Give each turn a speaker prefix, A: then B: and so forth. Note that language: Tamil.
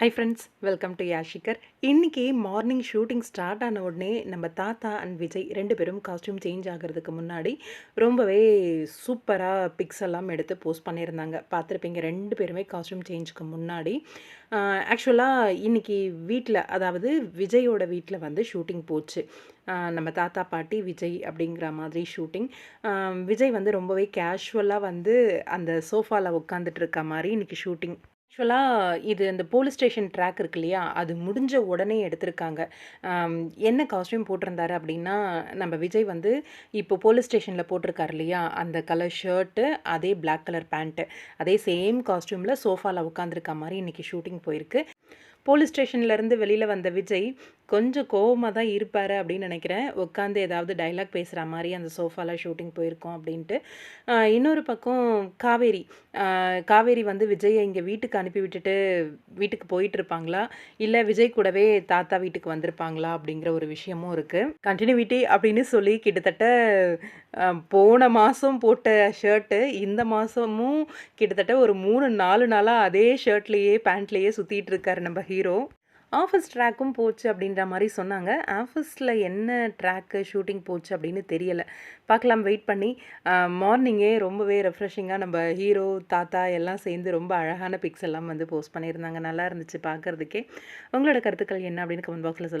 A: ஹை ஃப்ரெண்ட்ஸ் வெல்கம் டு யாஷிகர் இன்றைக்கி மார்னிங் ஷூட்டிங் ஸ்டார்ட் ஆன உடனே நம்ம தாத்தா அண்ட் விஜய் ரெண்டு பேரும் காஸ்டியூம் சேஞ்ச் ஆகிறதுக்கு முன்னாடி ரொம்பவே சூப்பராக பிக்ஸ் எல்லாம் எடுத்து போஸ்ட் பண்ணியிருந்தாங்க. பார்த்துருப்பீங்க ரெண்டு பேருமே காஸ்டியூம் சேஞ்சுக்கு முன்னாடி. ஆக்சுவலாக இன்றைக்கி வீட்டில் அதாவது விஜயோட வீட்டில் வந்து ஷூட்டிங் போச்சு. நம்ம தாத்தா பாட்டி விஜய் அப்படிங்கிற மாதிரி ஷூட்டிங் விஜய் வந்து ரொம்பவே கேஷுவலாக வந்து அந்த சோஃபாவில் உட்காந்துட்டு இருக்க மாதிரி இன்றைக்கி ஷூட்டிங் ஆக்சுவலாக இது அந்த போலீஸ் ஸ்டேஷன் ட்ராக் இருக்கு இல்லையா? அது முடிஞ்ச உடனே எடுத்திருக்காங்க. ஆம், என்ன காஸ்டியூம் போட்டிருந்தாரு அப்படின்னா நம்ம விஜய் வந்து இப்போ போலீஸ் ஸ்டேஷனில் போட்டிருக்காரு இல்லையா? அந்த கலர் ஷர்ட்டு அதே Black கலர் பேண்ட்டு அதே சேம் காஸ்டியூமில் சோஃபாவில் உட்காந்துருக்க மாதிரி இன்றைக்கி ஷூட்டிங் போயிருக்கு. போலீஸ் ஸ்டேஷன்லேருந்து வெளியில் வந்த விஜய் கொஞ்சம் கோவமாக தான் இருப்பார் அப்படின்னு நினைக்கிறேன். உட்காந்து ஏதாவது டைலாக் பேசுகிற மாதிரி அந்த சோஃபாவில் ஷூட்டிங் போயிருக்கோம் அப்படின்ட்டு. இன்னொரு பக்கம் காவேரி. காவேரி வந்து விஜயை இங்கே வீட்டுக்கு அனுப்பி விட்டுட்டு வீட்டுக்கு போயிட்டு இருப்பாங்களா? இல்லை விஜய் கூடவே தாத்தா வீட்டுக்கு வந்திருப்பாங்களா? அப்படிங்கிற ஒரு விஷயமும் இருக்குது கண்டினியூவிட்டி அப்படின்னு சொல்லி கிட்டத்தட்ட போன மாதம் போட்ட ஷர்ட்டு இந்த மாதமும் கிட்டத்தட்ட ஒரு மூணு நாலு நாளாக அதே ஷர்ட்லேயே பேண்ட்லேயே சுற்றிட்டு இருக்காரு நம்ம ஹீரோ ஆஃபீஸ் ட்ராக்கும் போச்சு அப்படின்ற மாதிரி சொன்னாங்க. ஆஃபீஸில் என்ன ட்ராக்கு ஷூட்டிங் போச்சு அப்படின்னு தெரியலை. பார்க்கலாம் வெயிட் பண்ணி. மார்னிங்கே ரொம்பவே ரெஃப்ரெஷிங்காக நம்ம ஹீரோ தாத்தா எல்லாம் சேர்ந்து ரொம்ப அழகான பிக்ஸ் எல்லாம் வந்து போஸ்ட் பண்ணியிருந்தாங்க. நல்லா இருந்துச்சு பார்க்குறதுக்கே. உங்களோட கருத்துக்கள் என்ன அப்படின்னு கமெண்ட் பாக்ஸில் சொல்லுங்கள்